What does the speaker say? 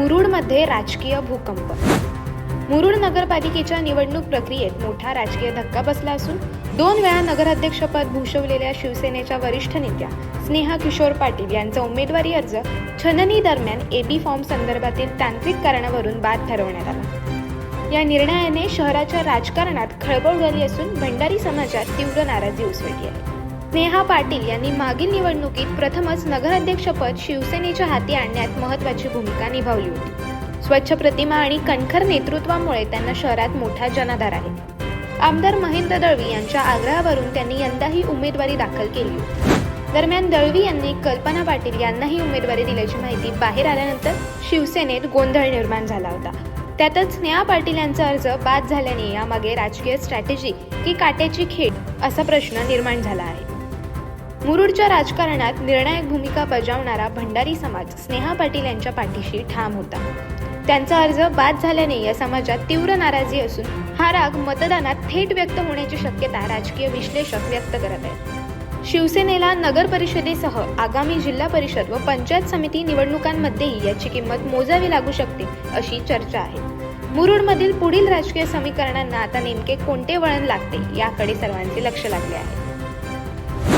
मुरुडमध्ये राजकीय भूकंप. मुरुड नगरपालिकेच्या निवडणूक प्रक्रियेत मोठा राजकीय धक्का बसला असून दोन वेळा नगराध्यक्षपद भूषवलेल्या शिवसेनेच्या वरिष्ठ नेत्या स्नेहा किशोर पाटील यांचा उमेदवारी अर्ज छननी दरम्यान एबी फॉर्म संदर्भातील तांत्रिक कारणावरून बाद ठरवण्यात आला. या निर्णयाने शहराच्या राजकारणात खळबळ उडाली असून भंडारी समाजात तीव्र नाराजी उसळली आहे. स्नेहा पाटील यांनी मागील निवडणुकीत प्रथमच नगराध्यक्षपद शिवसेनेच्या हाती आणण्यात महत्त्वाची भूमिका निभावली होती. स्वच्छ प्रतिमा आणि कणखर नेतृत्वामुळे त्यांना शहरात मोठा जनाधार आहे. आमदार महेंद्र दळवी यांच्या आग्रहावरून त्यांनी यंदाही उमेदवारी दाखल केली होती. दरम्यान दळवी यांनी कल्पना पाटील यांनाही उमेदवारी दिल्याची माहिती बाहेर आल्यानंतर शिवसेनेत गोंधळ निर्माण झाला होता. त्यातच स्नेहा पाटील यांचा अर्ज बाद झाल्याने यामागे राजकीय स्ट्रॅटेजी की काट्याची खेळ असा प्रश्न निर्माण झाला आहे. मुरुडच्या राजकारणात निर्णायक भूमिका बजावणारा भंडारी समाज स्नेहा पाटील यांच्या पाठीशी ठाम होता. त्यांचा अर्ज बाद झाल्याने या समाजात तीव्र नाराजी असून हा राग मतदानात थेट व्यक्त होण्याची शक्यता राजकीय विश्लेषक व्यक्त करत आहेत. शिवसेनेला नगर परिषदेसह आगामी जिल्हा परिषद व पंचायत समिती निवडणुकांमध्येही याची किंमत मोजावी लागू शकते अशी चर्चा आहे. मुरुडमधील पुढील राजकीय समीकरणांना आता नेमके कोणते वळण लागते याकडे सर्वांचे लक्ष लागले आहे.